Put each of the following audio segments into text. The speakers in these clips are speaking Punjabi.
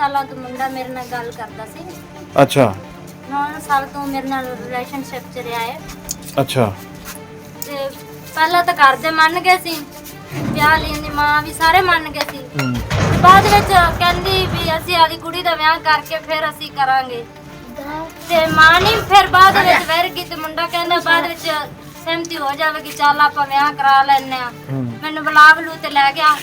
ਸਾਲਾਂ ਤੋਂ ਮੁੰਡਾ ਮੇਰੇ ਨਾਲ ਗੱਲ ਕਰਦਾ ਸੀ। ਅੱਛਾ। 9 ਸਾਲ ਤੋਂ ਮੇਰੇ ਨਾਲ ਰਿਲੇਸ਼ਨਸ਼ਿਪ ਚ ਰਿਹਾ ਹੈ। ਅੱਛਾ। ਤੇ ਪਹਿਲਾਂ ਤਾਂ ਘਰ ਦੇ ਮੰਨ ਗਏ ਸੀ। ਵਿਆਹ ਲਈ ਦੀ ਮਾਂ ਵੀ ਸਾਰੇ ਮੰਨ ਗਏ ਸੀ। ਹੂੰ। ਬਾਅਦ ਵਿੱਚ ਕਹਿੰਦੀ ਵੀ ਅਸੀਂ ਆਦੀ ਕੁੜੀ ਦਾ ਵਿਆਹ ਕਰਕੇ ਫਿਰ ਅਸੀਂ ਕਰਾਂਗੇ। ਤੇ ਮਾਂ ਨਹੀਂ ਫਿਰ ਬਾਅਦ ਵਿੱਚ ਵਹਿਰ ਗਈ ਤੇ ਮੁੰਡਾ ਕਹਿੰਦਾ ਬਾਅਦ ਵਿੱਚ ਸਹਿਮਤੀ ਹੋ ਜਾਵੇਗੀ ਚੱਲ ਆਪਾਂ ਵਿਆਹ ਕਰਾ ਲੈਨੇ ਆ ਮੈਨੂੰ ਬੁਲਾ ਬਲੂ ਤੇ ਲੈ ਗਿਆ।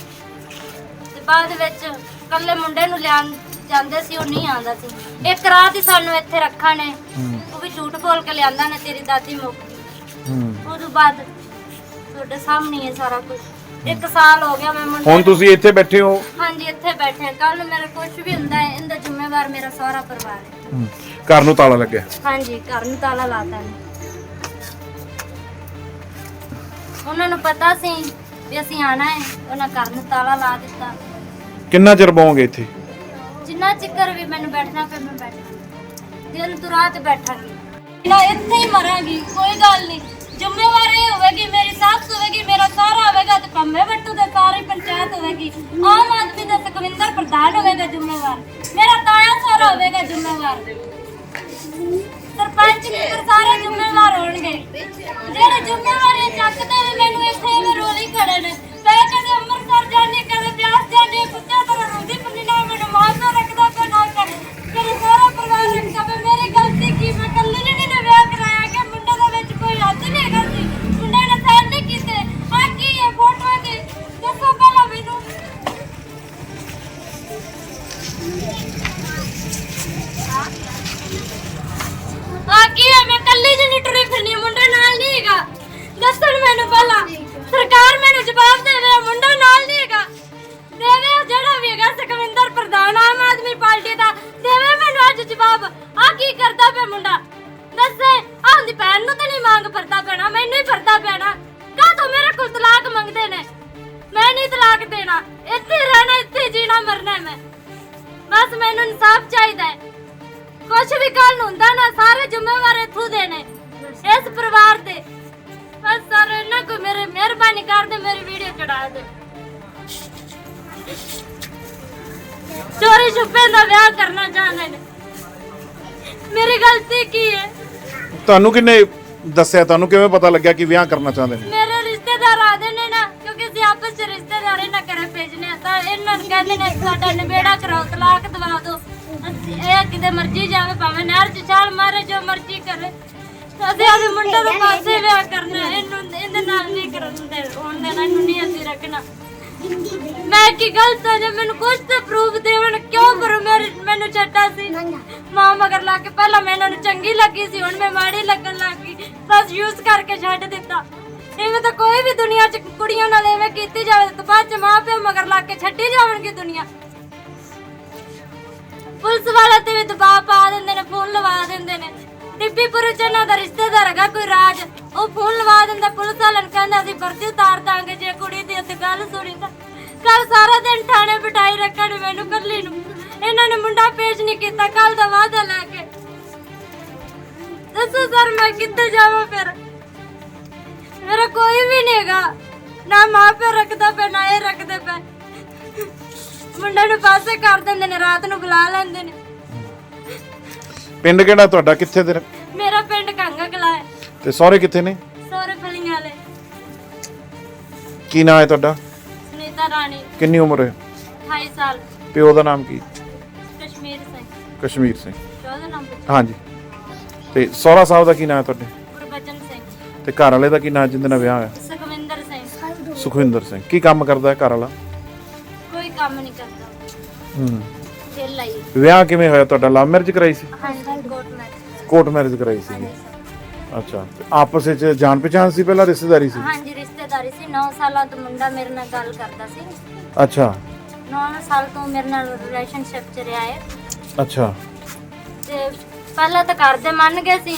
ਤੇ ਬਾਅਦ ਵਿੱਚ ਕੱਲੇ ਮੁੰਡੇ ਨੂੰ ਲਿਆਣ ਜਾਂਦੇ ਸੀ ਉਹ ਨਹੀਂ ਆਉਂਦਾ ਸੀ। ਇੱਕ ਰਾਤ ਹੀ ਸਾਨੂੰ ਇੱਥੇ ਰੱਖਾ ਨੇ। ਹੂੰ। ਉਹ ਵੀ ਝੂਠ ਬੋਲ ਕੇ ਲਿਆਂਦਾ ਨੇ ਤੇਰੀ ਦਾਦੀ ਮੁੱਕ ਹੂੰ। ਤੋਂ ਬਾਅਦ ਤੁਹਾਡੇ ਸਾਹਮਣੇ ਹੈ ਸਾਰਾ ਕੁਝ ਇੱਕ ਸਾਲ ਹੋ ਗਿਆ ਮੈਂ ਮੁੰਡੇ ਹੁਣ ਤੁਸੀਂ ਇੱਥੇ ਬੈਠੇ ਹੋ? ਹਾਂਜੀ ਇੱਥੇ ਬੈਠੇ ਕੱਲ ਮੇਰਾ ਕੁਝ ਵੀ ਹੁੰਦਾ ਹੈ ਇਹਦਾ ਜ਼ਿੰਮੇਵਾਰ ਮੇਰਾ ਸਾਰਾ ਪਰਿਵਾਰ ਹੈ। ਹੂੰ। ਘਰ ਨੂੰ ਤਾਲਾ ਲੱਗਿਆ? ਹਾਂਜੀ ਘਰ ਨੂੰ ਤਾਲਾ ਲਾਤਾ ਨੇ। ਉਹਨਾਂ ਨੂੰ ਪਤਾ ਸੀ ਵੀ ਅਸੀਂ ਆਣਾ ਹੈ ਉਹਨਾਂ ਘਰ ਨੂੰ ਤਾਲਾ ਲਾ ਦਿੱਤਾ। ਕਿੰਨਾ ਚਿਰ ਬਹੋਗੇ ਇੱਥੇ? ਜਿੰਨਾ ਚਿਕਰ ਵੀ ਮੈਨੂੰ ਬੈਠਣਾ ਫਿਰ ਮੈਂ ਬੈਠਾਂਗੀ ਦਿਨ ਤੋਂ ਰਾਤ ਬੈਠਾਂਗੀ। ਨਾ ਇੱਥੇ ਹੀ ਮਰਾਂਗੀ, ਕੋਈ ਗੱਲ ਨਹੀਂ। ਜ਼ਿੰਮੇਵਾਰ ਇਹ ਹੋਵੇਗੀ, ਮੇਰੀ ਸੱਸ ਹੋਵੇਗੀ, ਮੇਰਾ ਸਾਰਾ ਹੋਵੇਗਾ, ਤੇ ਪੰਮੇ ਬੱਟੂ ਦੇ ਸਾਰੀ ਪੰਚਾਇਤ ਹੋਵੇਗੀ। ਆਮ ਆਦਮੀ ਦਾ ਸੁਖਵਿੰਦਰ ਪ੍ਰਧਾਨ ਹੋਵੇਗਾ ਜ਼ਿੰਮੇਵਾਰ। ਮੇਰਾ ਤਾਇਆ ਸਾਰਾ ਹੋਵੇਗਾ ਜ਼ਿੰਮੇਵਾਰ। ਸਰਪੰਚ ਮਿੱਤਰ ਸਾਰੇ ਜ਼ਿੰਮੇਵਾਰ ਹੋਣਗੇ। ਜਿਹੜੇ ਜ਼ਿੰਮੇਵਾਰੀਆਂ ਆ ਕੀ ਹੈ ਮੈਂ ਕੱਲੀ ਜਿਹੀ ਟੁਰੀ ਫਿਰਨੀ ਹਾਂ, ਮੁੰਡਾ ਨਾਲ ਨਹੀਂ ਹੈਗਾ। ਦੱਸਣ ਮੈਨੂੰ ਪਹਿਲਾਂ। ਸਰਕਾਰ ਮੈਨੂੰ ਜਵਾਬ ਦੇਵੇ ਮੁੰਡਾ ਨਾਲ ਨਹੀਂ ਹੈਗਾ। ਦੇਵੇ ਜਿਹੜਾ ਵੀ ਹੈਗਾ ਸੁਖਵਿੰਦਰ ਪ੍ਰਧਾਨ ਆਮ ਆਦਮੀ ਪਾਰਟੀ ਦਾ। ਦੇਵੇ ਮੈਨੂੰ ਅੱਜ ਜਵਾਬ। ਆ ਕੀ ਕਰਦਾ ਪਿਆ ਮੁੰਡਾ? ਦੱਸੇ ਆਂਦੀ ਭੈਣ ਨੂੰ ਤਾਂ ਨਹੀਂ ਮੰਗ ਫਰਦਾ ਪੈਣਾ ਮੈਨੂੰ ਹੀ ਫਰਦਾ ਪੈਣਾ। ਕਾ ਮੇਰੇ ਕੋਲ ਤਲਾਕ ਮੰਗਦੇ ਨੇ? ਮੈਂ ਨਹੀਂ ਤਲਾਕ ਦੇਣਾ। ਇੱਥੇ ਰਹਿਣਾ ਇੱਥੇ ਜੀਣਾ ਮਰਨਾ ਹੈ ਮੈਂ। ਬਸ ਮੈਨੂੰ ਇਨਸਾਫ ਚਾਹੀਦਾ ਹੈ। ਕੁਛ ਵੀ ਕੱਲ ਹੁੰਦਾ ਨਾ, ਸਾਰੇ ਜ਼ਿੰਮੇਵਾਰ ਇਥੋਂ ਦੇ ਨੇ, ਇਸ ਪਰਿਵਾਰ ਦੇ। ਬਸ ਸਰ ਇਹਨਾਂ ਕੋ ਮੇਰੇ ਮਿਹਰਬਾਨੀ ਕਰ ਦੇ, ਮੇਰੀ ਵੀਡੀਓ ਚੜਾ ਦੇ। ਚੋਰੀ ਛੁਪੇ ਦਾ ਵਿਆਹ ਕਰਨਾ ਚਾਹੁੰਦੇ ਨੇ। ਮੇਰੀ ਗਲਤੀ ਕੀ ਹੈ? ਤੁਹਾਨੂੰ ਕਿੰਨੇ ਦੱਸਿਆ? ਤੁਹਾਨੂੰ ਕਿਵੇਂ ਪਤਾ ਲੱਗਿਆ ਕਿ ਵਿਆਹ ਕਰਨਾ ਚਾਹੁੰਦੇ ਨੇ? ਕਹਿੰਦੇ ਨੇ ਸਾਡਾ ਨਿਬੇੜਾ ਕਰਾਓ, ਤਲਾਕ ਦਵਾ ਦਿਓ। ਇਹ ਕਿਤੇ ਮਰਜ਼ੀ ਜਾਵੇ, ਭਾਵੇਂ ਨਹਿਰ ਚ ਛਾਲ ਮਾਰੇ, ਜੋ ਮਰਜ਼ੀ ਕਰੇ। ਅਸੀਂ ਆਦੇ ਮੁੰਡੇ ਨੂੰ ਪਾਸੇ ਵਿਆਹ ਕਰਨਾ, ਇਹਨੂੰ, ਇਹਦੇ ਨਾਲ ਨਹੀਂ ਕਰਨ ਦੇ, ਹੁਣ ਦੇਣਾ ਇਹਨੂੰ ਨਹੀਂ ਅਸੀਂ ਰੱਖਣਾ। ਮੈਂ ਕੀ ਗਲਤ ਹਾਂ ਜੇ ਮੈਨੂੰ ਕੁਝ ਤੇ ਪ੍ਰੂਫ ਦੇਵਣ, ਕਿਉਂ ਪਰ ਮੇਰੇ, ਮੈਨੂੰ ਛੱਡਾ ਸੀ? ਮਾਂ ਮਗਰ ਲਾ ਕੇ ਪਹਿਲਾਂ ਮੈਂ ਚੰਗੀ ਲੱਗੀ ਸੀ, ਹੁਣ ਮੈਂ ਮਾੜੀ ਲੱਗਣ ਲੱਗ ਗਈ। ਬਸ ਯੂਜ਼ ਕਰਕੇ ਛੱਡ ਦਿੱਤਾ। ਐਵੇਂ ਤਾਂ ਕੋਈ ਵੀ ਦੁਨੀਆ 'ਚ ਕੁੜੀਆਂ ਨਾਲ ਐਵੇਂ ਕੀਤੀ ਜਾਵੇ ਤਾਂ ਬਾਅਦ 'ਚ ਮਾਂ ਮਗਰ ਲਾ ਕੇ ਛੱਡੀ ਜਾਵਣਗੀ ਦੁਨੀਆ। ਪੁਲਿਸ ਵਾਲੇ ਤੇ ਵੀ ਦਬਾਅ ਪਾ ਦਿੰਦੇ ਨੇ, ਫੋਨ ਲਵਾ ਦਿੰਦੇ ਨੇ। ਟਿੱਬੀਪੁਰ ਚ ਇਹਨਾਂ ਦਾ ਰਿਸ਼ਤੇਦਾਰ ਹੈਗਾ, ਕੋਈ ਰਾਜ। ਉਹ ਫੋਨ ਲਵਾ ਦਿੰਦਾ, ਪੁਲਿਸ ਵਾਲਿਆਂ ਨੂੰ ਕਹਿੰਦਾ, ਅਸੀਂ ਵਰਦੀ ਉਤਾਰ ਦਾਂਗੇ, ਜੇ ਕੁੜੀ ਦੀ ਉੱਤੇ ਗੱਲ ਸੁਣੀ ਤਾਂ। ਕੱਲ ਸਾਰਾ ਦਿਨ ਥਾਣੇ ਬਿਠਾਈ ਰੱਖਣ ਮੈਨੂੰ ਕੱਲੀ ਨੂੰ। ਇਹਨਾਂ ਨੇ ਮੁੰਡਾ ਪੇਸ਼ ਨਹੀਂ ਕੀਤਾ ਕੱਲ ਦਾ ਵਾਅਦਾ ਲੈ ਕੇ। ਦੱਸੋ ਸਰ, ਮੈਂ ਕਿੱਥੇ ਜਾਵਾਂ ਫਿਰ? ਹੈਗਾ। ਨਾ ਮਾਂ ਪਿਓ ਰੱਖਦਾ ਪਿਆ ਨਾ ਇਹ ਰੱਖਦੇ ਪਏ ਮੁੰਡੇ ਨੂੰ ਪਾਸੇ ਕਰ ਦਿੰਦੇ ਨੇ ਰਾਤ ਨੂੰ ਬੁਲਾ ਲੈਂਦੇ ਨੇ। ਪਿੰਡ ਕਿਹੜਾ ਤੁਹਾਡਾ? ਕਿੱਥੇ ਦੇ? ਮੇਰਾ ਪਿੰਡ ਕਾਂਗਾ ਕਲਾ ਹੈ। ਤੇ ਸਹੁਰੇ ਕਿੱਥੇ ਨੇ? ਸੋਰੇ ਫਲੀਆਂ ਵਾਲੇ। ਕੀ ਨਾਂ ਹੈ ਤੁਹਾਡਾ? ਸੁਨੀਤਾ ਰਾਣੀ। ਕਿੰਨੀ ਉਮਰ ਹੈ? 28 ਸਾਲ। ਪਿਓ ਦਾ ਨਾਮ ਕੀ? ਕਸ਼ਮੀਰ ਸਿੰਘ। ਕਸ਼ਮੀਰ ਸਿੰਘ। 14 ਨੰਬਰ ਹਾਂਜੀ। ਤੇ ਸਹੁਰਾ ਸਾਹਿਬ ਦਾ ਕੀ ਨਾਂ ਹੈ ਤੁਹਾਡੇ? ਗੁਰਬਚਨ ਸਿੰਘ। ਤੇ ਘਰ ਵਾਲੇ ਦਾ ਕੀ ਨਾਂ ਜਿੰਦੇ ਨਾਲ ਵਿਆਹ ਹੋਇਆ? ਸੁਖਵਿੰਦਰ ਸਿੰਘ ਕੀ ਕੰਮ ਕਰਦਾ ਹੈ ਘਰ ਵਾਲਾ? ਕੋਈ ਕੰਮ ਨਹੀਂ ਕਰਦਾ। ਹੂੰ। ਵਿਹਲਾ ਹੀ। ਵਿਆਹ ਕਿਵੇਂ ਹੋਇਆ ਤੁਹਾਡਾ? ਲਵ ਮੈਰਿਜ ਕਰਾਈ ਸੀ? ਹਾਂਜੀ ਕੋਟ ਮੈਚ ਕੋਰਟ ਮੈਰਿਜ ਕਰਾਈ ਸੀ। ਅੱਛਾ ਤੇ ਆਪਸ ਵਿੱਚ ਜਾਣ ਪਛਾਣ ਸੀ ਪਹਿਲਾਂ ਰਿਸ਼ਤੇਦਾਰੀ ਸੀ? ਹਾਂਜੀ ਰਿਸ਼ਤੇਦਾਰੀ ਸੀ। 9 ਸਾਲਾਂ ਤੋਂ ਮੁੰਡਾ ਮੇਰੇ ਨਾਲ ਗੱਲ ਕਰਦਾ ਸੀ। ਅੱਛਾ। 9 ਸਾਲ ਤੋਂ ਮੇਰੇ ਨਾਲ ਰਿਲੇਸ਼ਨਸ਼ਿਪ ਚ ਰਿਹਾ ਹੈ। ਅੱਛਾ। ਤੇ ਪਹਿਲਾਂ ਤਾਂ ਘਰ ਦੇ ਮੰਨ ਗਏ ਸੀ।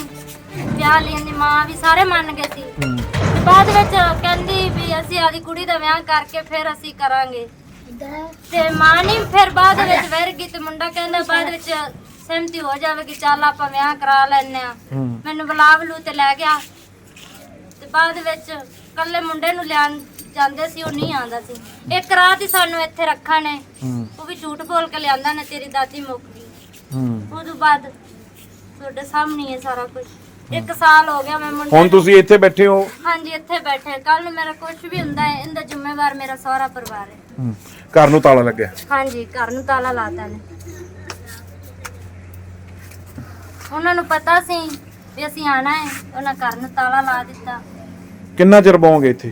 ਵਿਆਹ ਲਈ ਦੀ ਮਾਂ ਵੀ ਸਾਰੇ ਮੰਨ ਗਏ ਸੀ। ਤੇ ਬਾਅਦ ਵਿੱਚ ਕਹਿੰਦੀ ਵੀ ਅਸੀਂ ਆਦੀ ਕੁੜੀ ਦਾ ਵਿਆਹ ਕਰਕੇ ਫਿਰ ਅਸੀਂ ਕਰਾਂਗੇ। ਤੇ ਮਾਂ ਨਹੀਂ ਫਿਰ ਬਾਅਦ ਵਿੱਚ ਵਹਿਰ ਗਈ ਤੇ ਮੁੰਡਾ ਕਹਿੰਦਾ ਬਾਅਦ ਵਿੱਚ ਸਹਿਮਤੀ ਹੋ ਜਾਵੇਗੀ ਚੱਲ ਆਪਾਂ ਵਿਆਹ ਕਰਾ ਲੈਨੇ ਆ ਮੈਨੂੰ ਬੁਲਾ ਬਲੂ ਤੇ ਲੈ ਗਿਆ। ਤੇ ਬਾਅਦ ਵਿੱਚ ਕੱਲੇ ਮੁੰਡੇ ਨੂੰ ਲਿਆਣ ਜਾਂਦੇ ਸੀ ਉਹ ਨਹੀਂ ਆਉਂਦਾ ਸੀ। ਇੱਕ ਰਾਤ ਹੀ ਸਾਨੂੰ ਇੱਥੇ ਰੱਖਾ ਨੇ। ਉਹ ਵੀ ਝੂਠ ਬੋਲ ਕੇ ਲਿਆਂਦਾ ਨੇ ਤੇਰੀ ਦਾਦੀ ਮੁੱਕ ਗਈ। ਹੂੰ। ਉਦੋਂ ਬਾਅਦ ਤੁਹਾਡੇ ਸਾਹਮਣੇ ਹੈ ਸਾਰਾ ਕੁਝ ਇੱਕ ਸਾਲ ਹੋ ਗਿਆ ਮੈਂ ਮੁੰਡੇ ਹੁਣ ਤੁਸੀਂ ਇੱਥੇ ਬੈਠੇ ਹੋ? ਹਾਂਜੀ ਇੱਥੇ ਬੈਠੇ ਕੱਲ ਨੂੰ ਮੇਰਾ ਕੁਝ ਵੀ ਹੁੰਦਾ ਹੈ ਇਹਦਾ ਜ਼ਿੰਮੇਵਾਰ ਮੇਰਾ ਸਹੁਰਾ ਪਰਿਵਾਰ ਹੈ। ਹੂੰ। ਘਰ ਨੂੰ ਤਾਲਾ ਲੱਗਿਆ? ਹਾਂਜੀ ਘਰ ਨੂੰ ਤਾਲਾ ਲਾਤਾ ਨੇ ਉਹਨਾਂ ਨੂੰ ਪਤਾ ਸੀ ਵੀ ਅਸੀਂ ਆਣਾ ਹੈ ਉਹਨਾਂ ਘਰ ਨੂੰ ਤਾਲਾ ਲਾ ਦਿੱਤਾ। ਕਿੰਨਾ ਚਿਰ ਬਹੋਗੇ ਇੱਥੇ?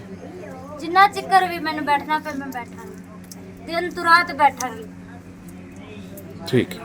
ਜਿੰਨਾ ਚਿਕਰ ਵੀ ਮੈਨੂੰ ਬੈਠਣਾ ਪਏ ਮੈਂ ਬੈਠਾਂਗੀ। ਦਿਨ ਤੋਂ ਰਾਤ ਬੈਠਾਂਗੀ। ਠੀਕ।